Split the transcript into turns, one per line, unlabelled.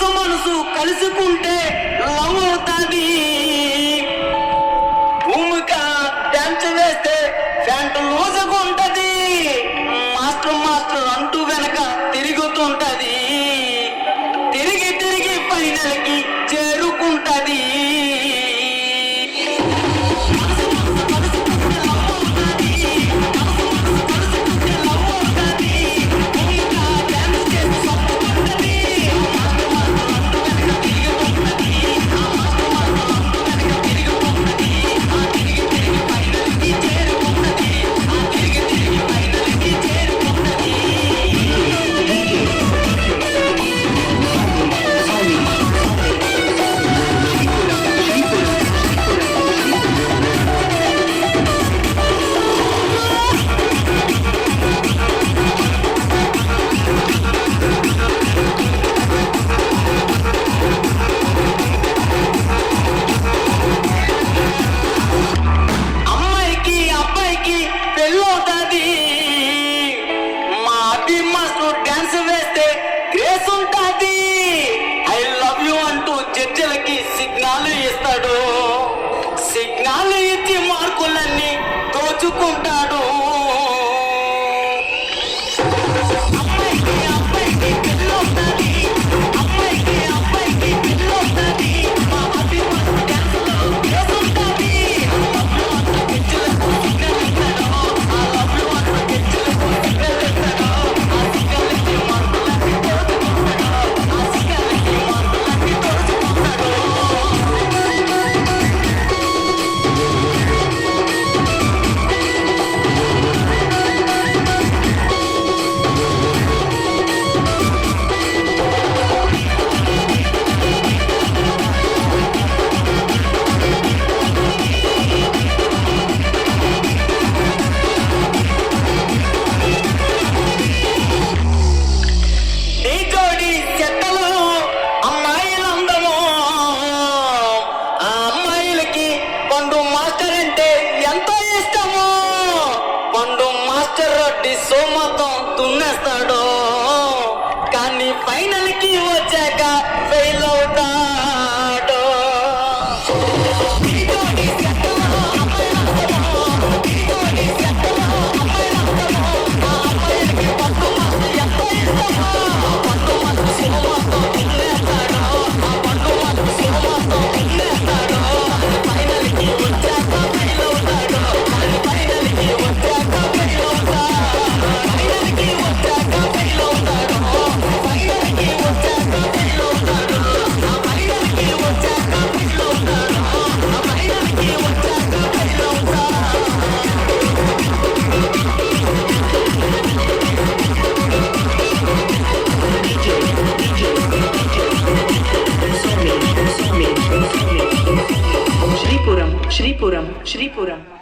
మనసు మనసు కలుసుకుంటే లవ్ అవుతుంది. అప్పులన్నీ దోచుకుంటాడు రొట్టి సోమతం తున్నేస్తాడో. కానీ ఫైనల్కి వచ్చాక